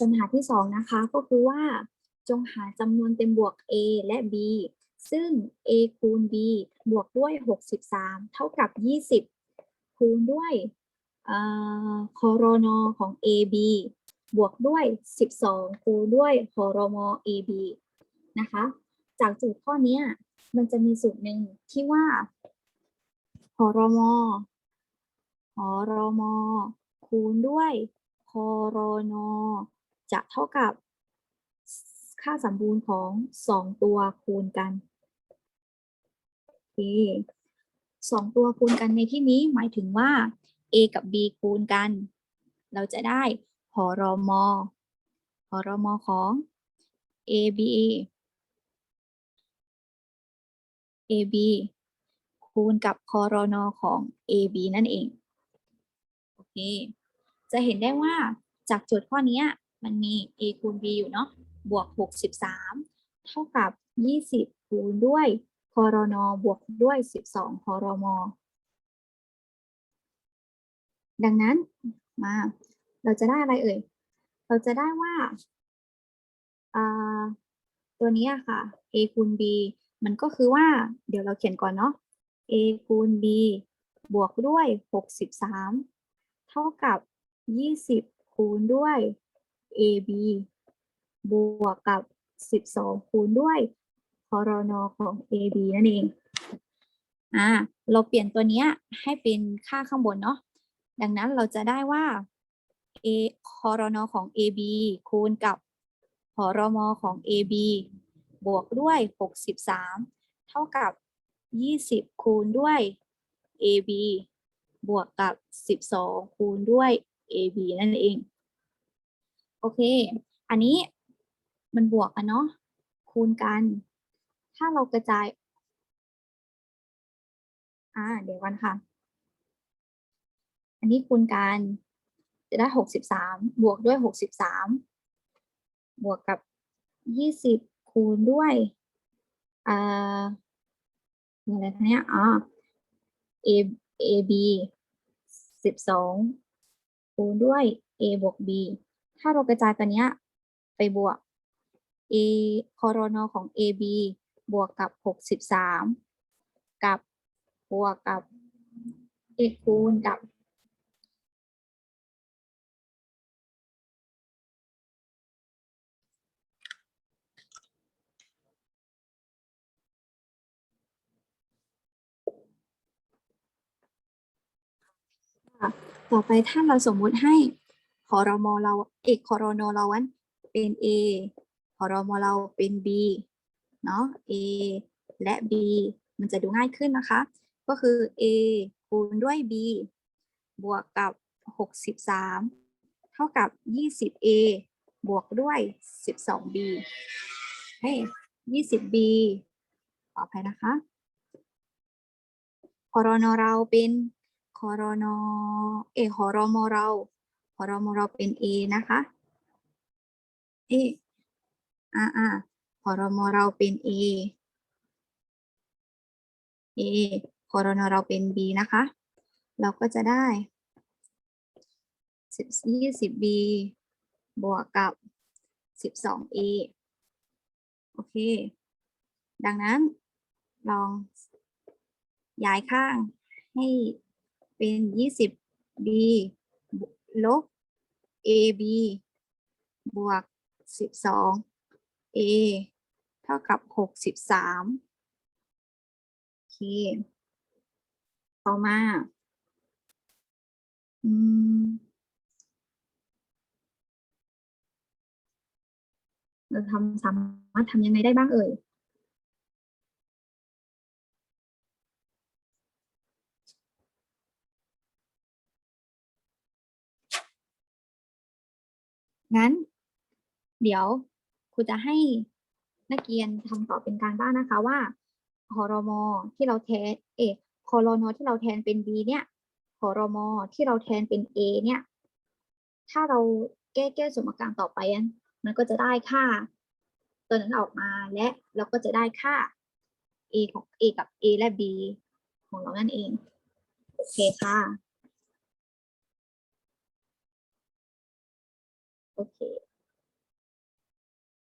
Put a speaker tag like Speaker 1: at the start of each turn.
Speaker 1: ปัญหาที่สองนะคะก็คือว่า จงหาจำนวนเต็มบวก a และ b ซึ่ง a คูณ b บวกด้วย 63 เท่ากับ 20 คูณด้วยเอ่อคอรนของ ab บวกด้วย 12 คูณด้วยคอรม ab นะคะ จากโจทย์ข้อนี้มันจะมีสูตรหนึ่งที่ว่าคอรมคอรมคูณด้วยคอรน จะเท่ากับค่าสมบูรณ์ของสองตัวคูณกันโอเคสองตัวคูณกันในที่นี้หมายถึงว่า a กับ b คูณกัน เราจะได้หอรอมอหอรอมอของ ab ab คูณกับคอรนอของ ab นั่นเอง โอเค จะเห็นได้ว่าจากโจทย์ข้อนี้ มันมี a คูณ b อยู่เนาะบวก 63 เท่ากับ 20 คูณด้วยคอรนบวกด้วย 12คอรมดังนั้นมา เราจะได้อะไรเอ่ย เราจะได้ว่าอ่าตัวนี้อะค่ะ a คูณ b มันก็คือว่า เดี๋ยวเราเขียนก่อนเนาะ a คูณ b บวกด้วย 63 เท่ากับ 20 คูณด้วย ab บวกกับ 12 คูณด้วยคอรนอของ ab นั่นเอง อ่า เราเปลี่ยนตัวเนี้ยให้เป็นค่าข้างบนเนาะ ดังนั้นเราจะได้ว่า a คอรนอของ ab คูณกับหอรมของ ab บวกด้วย 63 เท่ากับ 20 คูณด้วย ab บวกกับ 12 คูณด้วย ab นั่นเอง โอเค อันนี้มันบวกกันเนาะคูณกัน ถ้าเรากระจาย อ่า เดี๋ยวกันค่ะ อันนี้คูณกัน จะได้หกสิบสามบวกด้วยหกสิบสามบวกกับยี่สิบคูณด้วยอ่าอะไรคะเนี่ยอ๋อ a a b สิบสองคูณด้วย a บวก b ถ้าเรากระจายตัวเนี้ยไปบวก a คอรนของ ab บวกกับหกสิบสามกับบวกกับ a คูณกับ ต่อไปถ้าเราสมมุติให้ อรมอเราเอกคอรนเราวันเป็น A คอรมอเราเป็น B เนาะ A และ B มันจะดูง่ายขึ้นนะคะ ก็คือ A คูณด้วย B บวกกับ 63 เท่ากับ 20A บวกด้วย 12B เฮ้ย 20B ขออภัยนะคะคอรนเราเป็นคอรนเอคอรมเรา รมเราเป็น A นะคะเออ่าอ่าคอรมเราเป็น A A คอรนเราเป็น B นะคะ เราก็จะได้ยี่สิบ B บวกกับสิบสอง A โอเค ดังนั้นลองย้ายข้างให้เป็นยี่สิบ B ลบ AB บวกสิบสอง A เท่ากับหกสิบสามโอเค ต่อมาอืมเราทำสามารถทำยังไงได้บ้างเอ่ย งั้น เดี๋ยวครูจะให้นักเรียนทำต่อเป็นการบ้านนะคะว่าคอรมอที่เราแทนเอคอรนที่เราแทนเป็น B เนี่ยคอรมอที่เราแทนเป็น A เนี่ย ถ้าเราแก้แก้สมการต่อไปอันมันก็จะได้ค่า ตัวนั้นออกมาและเราก็จะได้ค่า A ของ A กับ A และ B ของเรานั่นเอง โอเคค่ะ โอเค